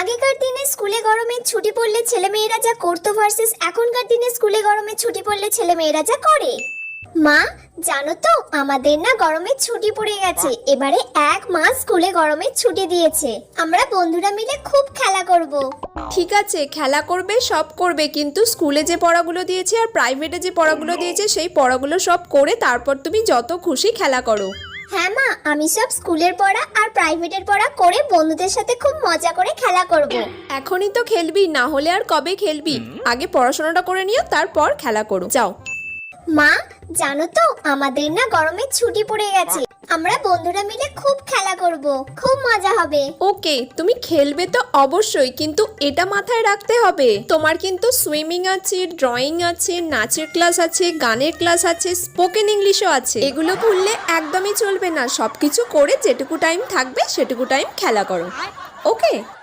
আগেকার দিনে স্কুলে গরমে ছুটি পড়লে ছেলেমেয়েরা যা করতো ভার্সেস এখনকার দিনে স্কুলে গরমে ছুটি পড়লে ছেলেমেয়েরা যা করে। মা, জানো তো, আমাদের না গরমের ছুটি পড়ে গেছে। এবারে এক মাস স্কুলে গরমের ছুটি দিয়েছে। আমরা বন্ধুরা মিলে খুব খেলা করব। ঠিক আছে, খেলা করবে, সব করবে, কিন্তু স্কুলে যে পড়াগুলো দিয়েছে আর প্রাইভেটে যে পড়াগুলো দিয়েছে, সেই পড়াগুলো সব করে তারপর তুমি যত খুশি খেলা করো। হ্যাঁ মা আমি সব স্কুলের পড়া আর প্রাইভেটের পড়া করে বন্ধুদের সাথে খুব মজা করে খেলা করব। এখনই তো খেলবি না হলে আর কবে খেলবি? আগে পড়াশোনাটা করে নিও তারপর খেলা করো। যাও। মা, জানো তো, আমাদের না গরমে ছুটি পড়ে গেছে। আমরা বন্ধুরা মিলে খুব খেলা করব, খুব মজা হবে। ওকে, তুমি খেলবে তো অবশ্যই, কিন্তু এটা মাথায় রাখতে হবে। তোমার কিন্তু সুইমিং আছে, ড্রয়িং আছে, নাচের ক্লাস আছে, গানের ক্লাস আছে, স্পোকেন ইংলিশও আছে। এগুলো ভুললে একদমই চলবে না। সবকিছু করে যেটুকু টাইম থাকবে, সেটুকু টাইম খেলা করো। ওকে?